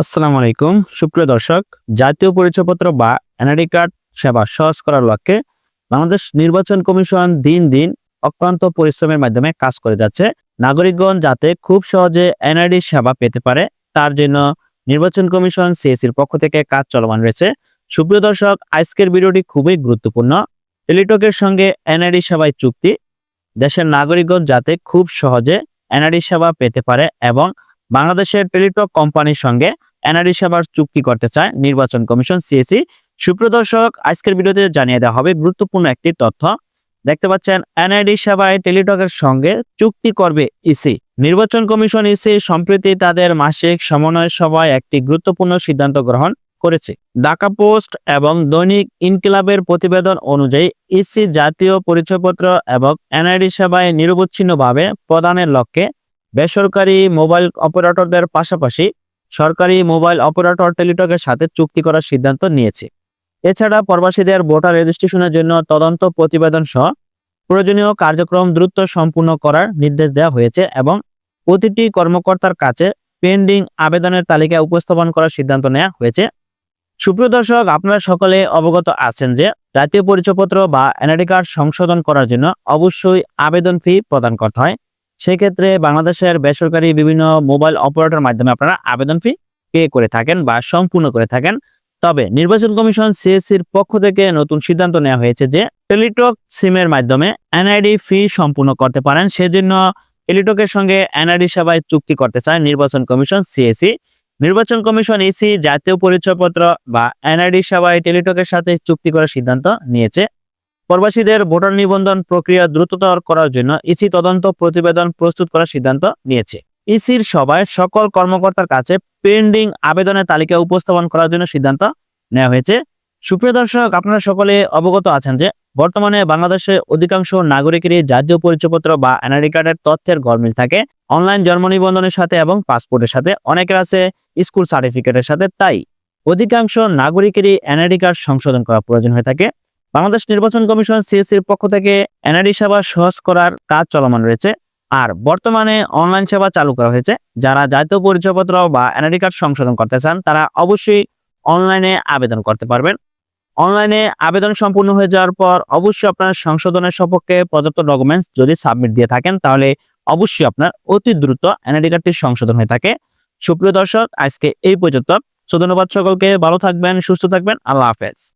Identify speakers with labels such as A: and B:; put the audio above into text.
A: আসসালামু আলাইকুম। সুপ্রিয় দর্শক, জাতীয় পরিচয়পত্র বা এনআইডি কার্ড সেবা সহজ করার লক্ষ্যে বাংলাদেশ নির্বাচন কমিশন দিন দিন অক্লান্ত পরিশ্রমের মাধ্যমে কাজ করে যাচ্ছে। নাগরিকগণ যাতে খুব সহজে এনআইডি সেবা পেতে পারে, তার জন্য নির্বাচন কমিশন সিএসির পক্ষ থেকে কাজ চলমান রয়েছে। সুপ্রিয় দর্শক, আজকের ভিডিওটি খুবই গুরুত্বপূর্ণ। টেলিটকের সঙ্গে এনআইডি সেবায় চুক্তি। দেশের নাগরিকগণ যাতে খুব সহজে এনআইডি সেবা পেতে পারে এবং বাংলাদেশের টেলিটক কোম্পানির সঙ্গে এনআরডি সেবার চুক্তি করতে চায় নির্বাচন কমিশন, সিএসি। সুপ্রদর্শক আজকের ভিডিওতে জানিয়ে দেওয়া হবে গুরুত্বপূর্ণ একটি তথ্য। দেখতে পাচ্ছেন এনআইডি সেবায় টেলিটকের সঙ্গে চুক্তি করবে ইসি। নির্বাচন কমিশন ইসি সম্প্রতি তাদের মাসিক সমন্বয় সভায় একটি গুরুত্বপূর্ণ সিদ্ধান্ত গ্রহণ করেছে। ঢাকা পোস্ট এবং দৈনিক ইনকিলাবের প্রতিবেদন অনুযায়ী ইসি জাতীয় পরিচয়পত্র এবং এনআইডি সেবায় নিরবচ্ছিন্নভাবে প্রদানের লক্ষ্যে বেসরকারি মোবাইল অপারেটরদের পাশাপাশি সরকারি মোবাইল অপারেটর টেলিটকের সাথে চুক্তি করার সিদ্ধান্ত নিয়েছে। এছাড়া প্রবাসীদের ভোটার রেজিস্ট্রেশনের জন্য তদন্ত প্রতিবেদন সহ প্রয়োজনীয় কার্যক্রম দ্রুত সম্পূর্ণ করার নির্দেশ দেওয়া হয়েছে এবং প্রতিটি কর্মকর্তার কাছে পেন্ডিং আবেদনের তালিকা উপস্থাপন করার সিদ্ধান্ত নেওয়া হয়েছে। সুপ্রিয় দর্শক, আপনারা সকলে অবগত আছেন যে জাতীয় পরিচয়পত্র বা এনআইডি কার্ড সংশোধন করার জন্য অবশ্যই আবেদন ফি প্রদান করতে হয়। সেক্ষেত্রে বাংলাদেশের বেসরকারি বিভিন্ন মোবাইল অপারেটর মাধ্যমে আপনারা আবেদন ফি পে করে থাকেন বা সম্পূর্ণ করে থাকেন। তবে নির্বাচন কমিশন সিএসসির পক্ষ থেকে নতুন সিদ্ধান্ত নেওয়া হয়েছে যে টেলিটক সিমের মাধ্যমে এনআইডি ফি সম্পূর্ণ করতে পারেন। সেজন্য টেলিটকের সঙ্গে এনআইডি সেবায় চুক্তি করতে চায় নির্বাচন কমিশন সিএসি নির্বাচন কমিশন ইসি জাতীয় পরিচয়পত্র বা এনআইডি সেবায় টেলিটকের সাথে চুক্তি করার সিদ্ধান্ত নিয়েছে। প্রবাসীদের ভোটার নিবন্ধন প্রক্রিয়া দ্রুততর করার জন্য ইসি তদন্ত প্রতিবেদন প্রস্তুত করার সিদ্ধান্ত নিয়েছে। ইসির সভায় সকল কর্মকর্তার কাছে পেন্ডিং আবেদনের তালিকা উপস্থাপন করার জন্য সিদ্ধান্ত নেওয়া হয়েছে। সুপ্রিয় দর্শক, আপনারা সকলে অবগত আছেন যে বর্তমানে বাংলাদেশে অধিকাংশ নাগরিকেরই জাতীয় পরিচয়পত্র বা এনআইডি কার্ডের তথ্যের গরমিল থাকে। অনলাইন জন্ম নিবন্ধনের সাথে এবং পাসপোর্টের সাথে অনেকের আছে স্কুল সার্টিফিকেটের সাথে, তাই অধিকাংশ নাগরিকেরই এনআইডি কার্ড সংশোধন করা প্রয়োজন হয়ে থাকে। বাংলাদেশ নির্বাচন কমিশন সিএসির পক্ষ থেকে এনআইডি সেবা সহজ করার কাজ চলমান রয়েছে। আর বর্তমানে অনলাইন সেবা চালু করা হয়েছে। যারা জাতীয় পরিচয়পত্র বা এনআইডি কার্ড সংশোধন করতে চান, তারা অবশ্যই অনলাইনে আবেদন করতে পারবেন। অনলাইনে আবেদন সম্পূর্ণ হয়ে যাওয়ার পর অবশ্যই আপনার সংশোধনের সপক্ষে পর্যাপ্ত ডকুমেন্টস যদি সাবমিট দিয়ে থাকেন, তাহলে অবশ্যই আপনার অতি দ্রুত এনআইডি কার্ডটি সংশোধন হয়ে থাকে। সুপ্রিয় দর্শক, আজকে এই পর্যন্ত। ধন্যবাদ সকলকে। ভালো থাকবেন, সুস্থ থাকবেন। আল্লাহ হাফেজ।